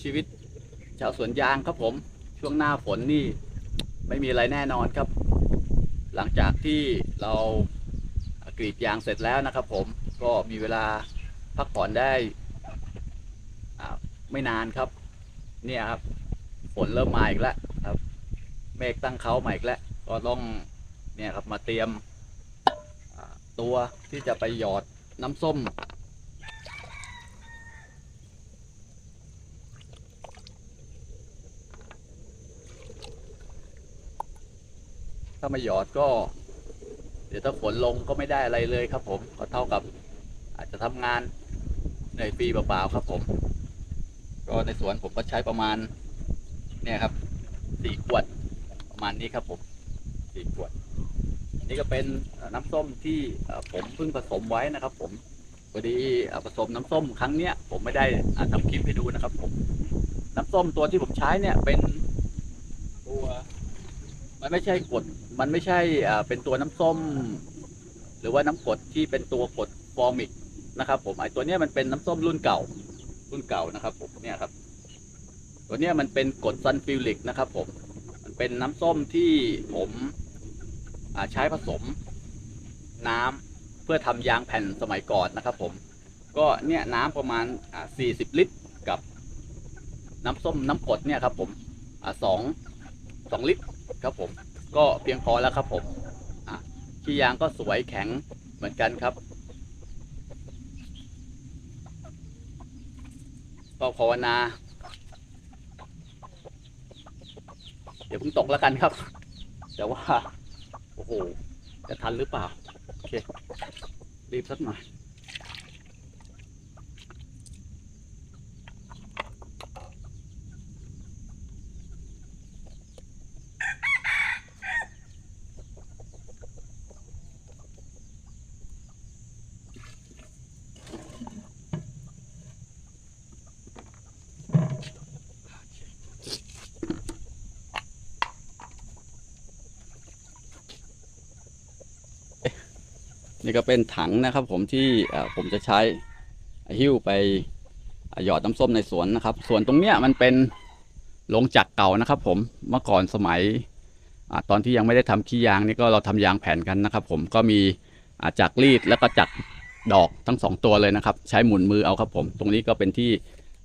ชีวิตชาวสวนยางครับผมช่วงหน้าฝนนี่ไม่มีอะไรแน่นอนครับ หลังจากที่เรากรีดยางเสร็จแล้วนะครับ ผมก็มีเวลาพักผ่อนได้ไม่นานครับ เนี่ยครับ ฝนเริ่มมาอีกแล้วครับ เมฆตั้งเขาใหม่อีกแล้วก็ต้องเนี่ยครับมาเตรียมตัวที่จะไปหยอดน้ำส้ม ถ้าไม่หยอดก็ เดี๋ยวถ้าฝนลงก็ไม่ได้อะไรเลยครับ ผมก็เท่ากับ อาจจะทำงานเหนื่อยฟรีเปล่าๆครับ ผม ก็ในสวนผมก็ใช้ประมาณ เนี่ยครับสี่ขวดประมาณนี้ครับ ผมสี่ขวดอันนี้ก็เป็นน้ำส้มที่ผมเพิ่งผสมไว้นะครับ ผมพอดีผสมน้ำส้มครั้งเนี้ย ผมไม่ได้อ่าทำคลิปให้ดูนะครับ ผม น้ำส้มตัวที่ผมใช้เนี่ยเป็นตัว มันไม่ใช่กดมันไม่ใช่อ่าเป็นตัวน้ำส้ม หรือว่าน้ำกดที่เป็นตัวกดฟอร์มิกนะครับผมไอตัวเนี้ยมันเป็นน้ำส้มรุ่นเก่า รุ่นเก่านะครับผมเนี่ยครับ ตัวเนี้ยมันเป็นกดซันฟิลิกนะครับผมมันเป็นน้ำส้มที่ผมใช้ผสมน้ำเพื่อทำยางแผ่นสมัยก่อนนะครับ ผม ก็เนี่ยน้ำประมาณอ่า40ลิตรกับน้ำส้มน้ำกดเนี่ยครับ ผมสองสองลิตร ครับผม ก็เพียงพอแล้วครับผมขี้ยางก็สวยแข็งเหมือนกันครับ ก็ภาวนา เดี๋ยวเพิ่งตกแล้วกันครับ แต่ว่า โอ้โห จะทันหรือเปล่า โอเค รีบสักหน่อย นี่ก็เป็นถังนะครับ ผมที่ผมจะใช้หิ้วไปหยอดน้ำส้มในสวนนะครับ ส่วนตรงเนี้ยมันเป็นโรงจักรเก่านะครับ ผมเมื่อก่อนสมัยอตอนที่ยังไม่ได้ทำขี้ยางนี่ก็เราทำยางแผ่นกันนะครับ ผมก็มีจักรรีดแล้วก็จักรดอกทั้งสองตัวเลยนะครับ ใช้หมุนมือเอาครับ ผม ตรงนี้ก็เป็นที่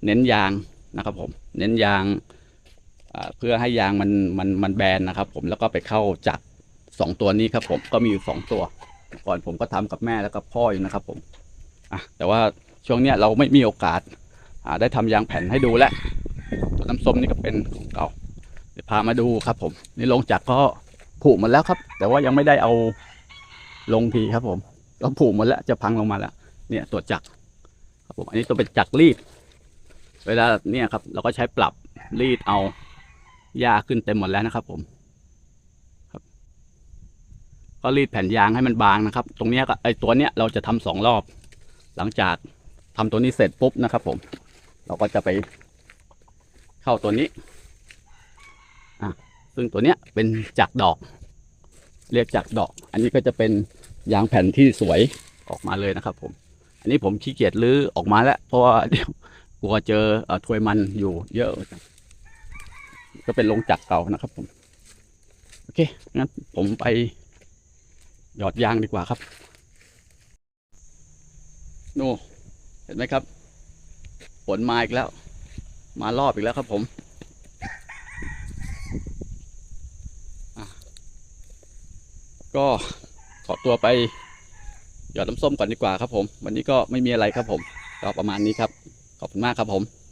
เน้นยางนะครับ ผมเน้นยางเพื่อให้ยางมันมันมันแบนนะครับ ผมแล้วก็ไปเข้าจักรสองตัวนี้ครับ ผมก็มีอยู่สองตัว ก่อนผมก็ทำกับแม่แล้วก็พ่ออยู่นะครับผมอะแต่ว่าช่วงเนี้ยเราไม่มีโอกาสอ่าได้ทำยางแผ่นให้ดูแล้วตัวน้ำส้มนี่ก็เป็นของเก่าเดี๋ยวพามาดูครับผม นี่ลงจากก็ผุหมดแล้วครับ แต่ว่ายังไม่ได้เอาลงทีครับผม ก็ผุหมดแล้วจะพังลงมาแล้ว เนี่ยตัวจักรครับผมอันนี้ตัวเป็นจักรรีด เวลาเนี่ยครับ เราก็ใช้ปรับรีดเอาหญ้าขึ้นเต็มหมดแล้วนะครับผม ก็รีดแผ่นยางให้มันบางนะครับ ตรงนี้ก็ไอตัวเนี้ยเราจะทำสองรอบ หลังจากทำตัวนี้เสร็จปุ๊บนะครับ ผม เราก็จะไปเข้าตัวนี้อะซึ่งตัวเนี้ยเป็นจักรดอก เรียกจักรดอก อันนี้ก็จะเป็นยางแผ่นที่สวยออกมาเลยนะครับ ผม อันนี้ผมขี้เกียจลื้อออกมาแล้ว เพราะว่าเดี๋ยวกลัวเจอเอ่อถวยมันอยู่เยอะ ก็เป็นโรงจักรเก่านะครับ ผม โอเคงั้นผมไป หยอดยางดีกว่าครับนู่เห็นไหมครับฝนมาอีกแล้ว มารอบอีกแล้วครับผมก็ขอตัวไปหยอดน้ำส้มก่อนดีกว่าครับผม วันนี้ก็ไม่มีอะไรครับผมก็ประมาณนี้ครับ ขอบคุณมากครับผม